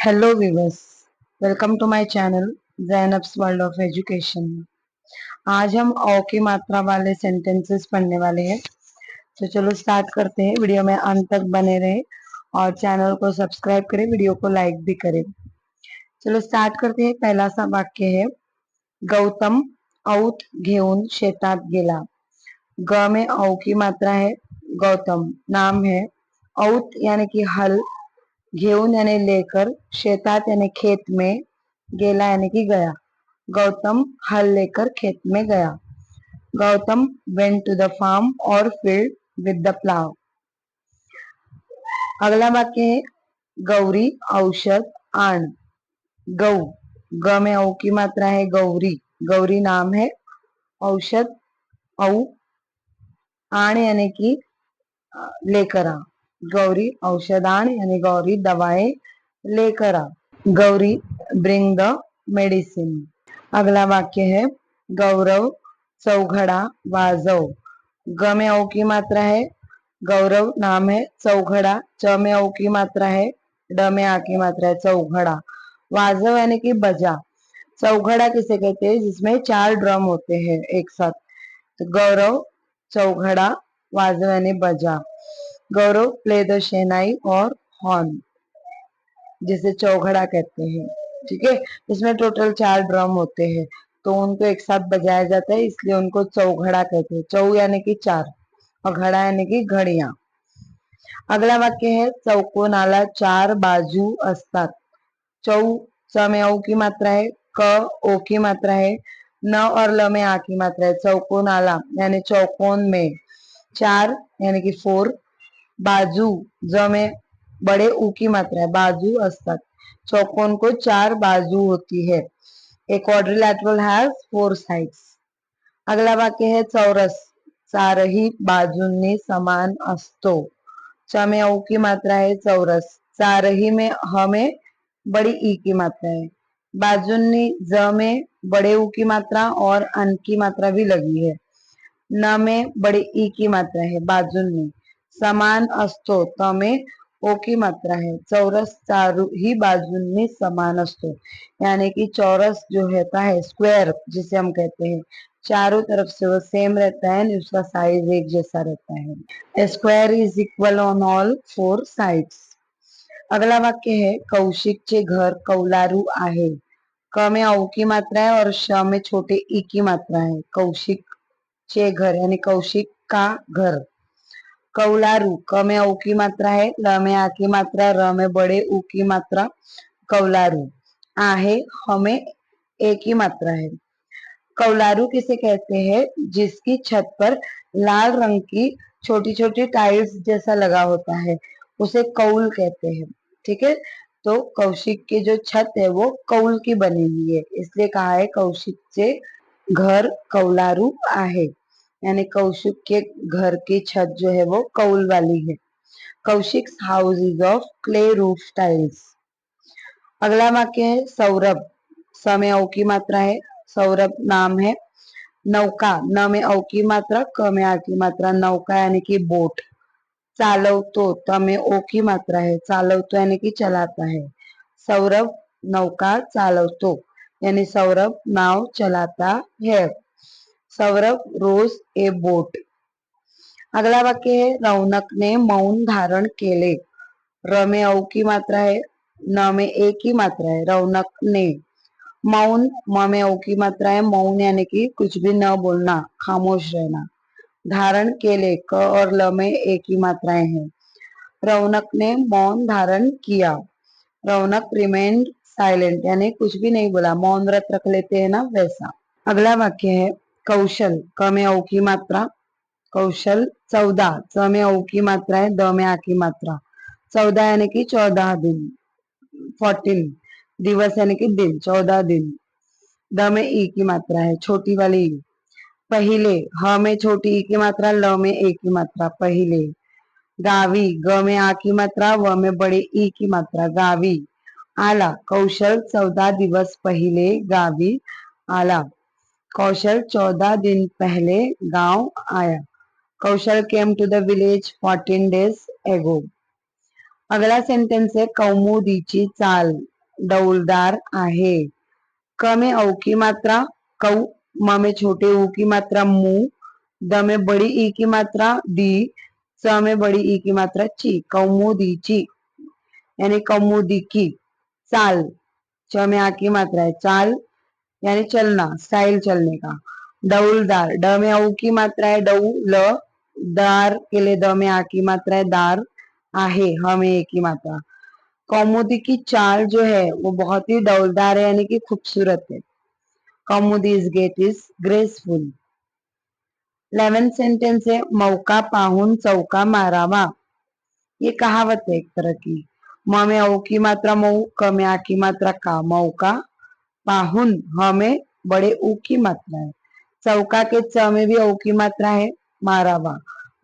Hello viewers welcome to my channel Zainab's world of education आज हम औ की मात्रा वाले सेंटेंसेस पढ़ने वाले हैं। तो चलो स्टार्ट करते हैं। वीडियो में अंत तक बने रहे और चैनल को सब्सक्राइब करें वीडियो को लाइक भी करें। चलो स्टार्ट करते हैं। पहला सा वाक्य है। गौतम औत घेऊन शेतात गेला। ग में औ की मात्रा है। गौतम। नाम है औत, यानी कि हल। घेऊन यानी लेकर शेतात यानी खेत में गेला यानी कि गया. गौतम हल लेकर खेत में गया. Gautam went to the farm और फ़ील्ड विद द प्लाव अगला वाक्य है, गौरी औषध आण. गौ, ग में औ की मात्रा है गौरी. गौरी नाम है औषध, औ, आण यानी कि लेकर आ. गौरी औषधान यानी गौरी दवाएँ लेकर. आ गौरी ब्रिंग द मेडिसिन अगला वाक्य है, गौरव चौघड़ा वाजव. ग में औ की मात्रा है, गौरव नाम है चौघड़ा, च में औ की मात्रा है, ड में आ की मात्रा है चौघड़ा. वाजव यानी कि बजा. चौघड़ा किसे कहते हैं? जिसमें चार ड्रम होते हैं एक साथ. तो गौरव चौघड़ा, वाजव यानी बजा. गौरव प्ले द शेनाई और हॉर्न, जिसे चौघड़ा कहते हैं। ठीक है? इसमें टोटल चार ड्रम होते हैं तो उनको एक साथ बजाया जाता है, इसलिए उनको चौघड़ा कहते हैं। चौ यानी कि चार, और घड़ा यानी कि घड़िया। अगला वाक्य है चौको नाला, चार बाजू अस्तात चौ, च में औ की मात्रा है, क, ओ की मात्रा है, न और ल में आ की मात्रा है। चौको नाला, यानी चौकोन में। चार, यानी कि फोर बाजू ज में बड़े ऊ की मात्रा है, बाजू अस्तात चौकोन को चार बाजू होती है। A quadrilateral has four sides अगला वाक्य है चौरस। चारही बाजूंनी समान असतो। च में औ की मात्रा है चौरस। चारही में हमें बड़ी ई की मात्रा है। बाजूनी ज में बड़े ऊ की मात्रा और अन की मात्रा भी लगी है। न में बड़ी ई की मात्रा है, बाजूनी। समान असतो, तमे ओ की मात्रा है। चौरस चारू ही बाजूंनी समान असतो। यानी कि चौरस जो रहता है स्क्वायर जिसे हम कहते हैं, चारों तरफ़ से वो सेम रहता है उसका साइज़ एक जैसा रहता है। Square is equal on all four sides अगला वाक्य है, कौशिक चे घर कौलारू आहे। क में औ की मात्रा है और श में छोटे ई की मात्रा है। कौशिक चे घर, यानी कौशिक का घर। कौलारू क में औ की मात्रा है ल में आ की मात्रा र में बड़े उ की मात्रा, कौलारू, आहे, हमें, ए की मात्रा है। कौलारू किसे कहते हैं? जिसकी छत पर लाल रंग की छोटी छोटी टाइल्स जैसा लगा होता है, उसे कौल कहते हैं, ठीक है? तो कौशिक की जो छत है, वो कौल की बनी हुई है, इसलिए कहा है कौशिक से घर कौलारू आहे। यानी कौशिक के घर की छत जो है वो कौल वाली है। Kaushik house is of clay roof tiles अगला वाक्य है, सौरभ। समय औ की मात्रा है, सौरभ नाम है। नौका न में औ की मात्रा क में आ की मात्रा, नौका यानी कि बोट। चालवतो तमे ओ की मात्रा है चालवतो यानी कि चलाता है। सौरभ, नौका चालवतो यानी सौरभ नाव चलाता है। Saurabh, rows a boat. अगला वाक्य है रौनक ने मौन धारण केले. र में औ की मात्रा है न में ए की मात्रा है रौनक ने मौन म में औ की मात्रा है मौन यानी कि कुछ भी न बोलना, खामोश रहना. धारण केले, क और ल में ए की मात्राएँ हैं. रौनक ने मौन धारण किया. रौनक रिमेन्ड साइलेंट यानी कुछ भी नहीं बोला. मौन व्रत रख लेते हैं ना, वैसा. अगला वाक्य है कौशल क में औ की मात्रा. कौशल चौदह च में औ की मात्रा है द में आ की मात्रा. चौदह यानी कि चौदह दिन. फोर्टीन. दिवस यानी कि दिन चौदह दिन. द में ई की मात्रा है छोटी वाली पहिले, ह में छोटी ई की मात्रा, ल में ए की मात्रा. पहले. गावी, ग में आ की मात्रा, व में बड़े ई की मात्रा. गावी. आला, कौशल चौदह दिवस पहिले गावी. आला. कौशल चौदह दिन पहले गाँव आया। Kaushal came to the village fourteen days ago अगला सेंटेन्स है, कौमुदीची चाल, डौलदार आहे. क में औ की मात्रा, कौ, म में छोटे ऊ की मात्रा, मु, द में बड़ी ई की मात्रा दी च में बड़ी ई की मात्रा, ची, कौमुदीची, यानी कौमुदी की चाल, च में आ की मात्रा है, चाल यानी चलना स्टाइल चलने का। डौलदार ड में औ की मात्रा है डौ ल, दार के लिए द में आ की मात्रा है, दार, आहे, ह में ए की मात्रा। कौमुदी की चाल जो है, वो बहुत ही डौलदार है, यानी कि खूबसूरत है। Kaumudi is gait is graceful eleven sentence है, मौका पाहुन चौका मारावा। ये कहावत है एक तरह की। म में औ की मात्रा, मऊ, क में आ की मात्रा का, मौका पाहुन ह में बड़े ऊ की मात्रा है। चौका के च में भी औ की मात्रा है, मारावा।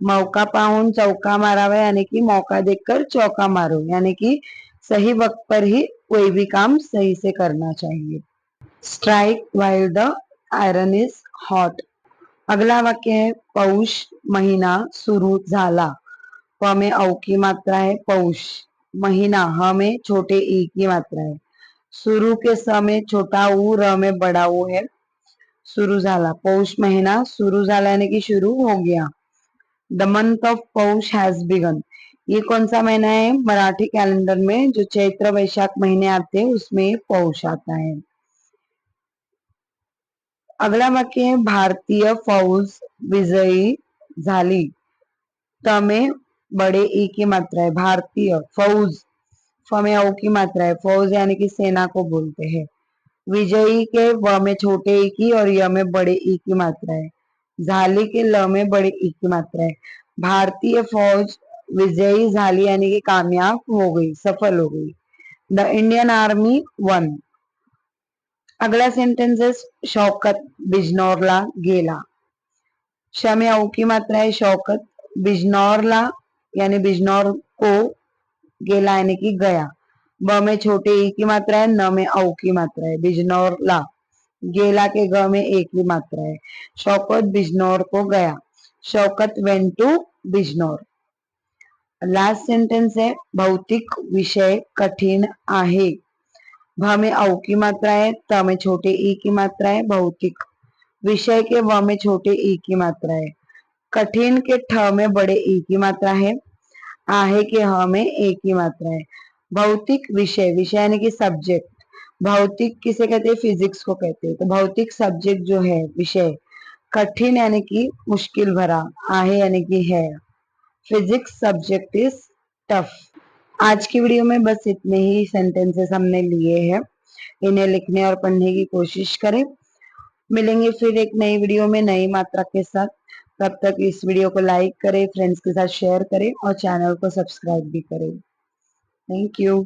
मौका पाहुन, चौका मारावा, यानी कि मौका देखकर चौका मारो। यानी कि सही वक्त पर ही कोई भी काम सही से करना चाहिए। Strike while the iron is hot अगला वाक्य है, पौष महीना शुरू झाला। प में औ की मात्रा है, पौष महीना। ह में छोटे ई की मात्रा है। शुरू के स में छोटा ऊ, र में बड़ा ऊ है। शुरू झाला, पौष महीना शुरू झाला यानी कि शुरू हो गया। The month of Paush has begun ये कौन सा महीना है? मराठी कैलेंडर में जो चैत्र वैशाख महीने आते हैं, उसमें पौष आता है। अगला वाक्य है, भारतीय फौज विजयी झाली। तमें बड़े ई की मात्रा है, भारतीय फौज। फ में औ की मात्रा है। फौज यानी कि सेना को बोलते हैं। विजयी के व में छोटे ई की और य में बड़े ई की मात्रा है। झाली के ल में बड़े ई की मात्रा है। भारतीय फौज विजयी झाली यानी कि कामयाब हो गई, सफल हो गई। The Indian army won. अगला सेंटेंस है शौकत, बिजनौरला, गेला। श में औ की मात्रा है शौकत, बिजनौरला, यानी बिजनौर को गेला यानी कि गया। ब में छोटे ई की मात्रा है, न में औ की मात्रा है, बिजनौर ला। गेला के ग में ए की मात्रा है। शौकत बिजनौर को गया। Shaukat went to Bijnor. Last sentence है, भौतिक विषय कठिन आहे। भ में औ की मात्रा है, त में छोटे ई की मात्रा है, भौतिक विषय के व में छोटे ई की मात्रा है। कठिन के ठ में बड़े ई की मात्रा है आहे के ह में एक ही मात्रा है। भौतिक विषय विषय यानी कि सब्जेक्ट भौतिक किसे कहते हैं? फिजिक्स को कहते हैं। तो भौतिक सब्जेक्ट जो है, विषय, कठिन यानी कि मुश्किल भरा, आहे यानी कि है। फिजिक्स सब्जेक्ट इज़ टफ आज की वीडियो में बस इतने ही सेंटेंसेस हमने लिए हैं। इन्हें लिखने और पढ़ने की कोशिश करें। मिलेंगे फिर एक नई वीडियो में नई मात्रा के साथ। तब तक इस वीडियो को लाइक करें फ्रेंड्स के साथ शेयर करें और चैनल को सब्सक्राइब भी करें। Thank you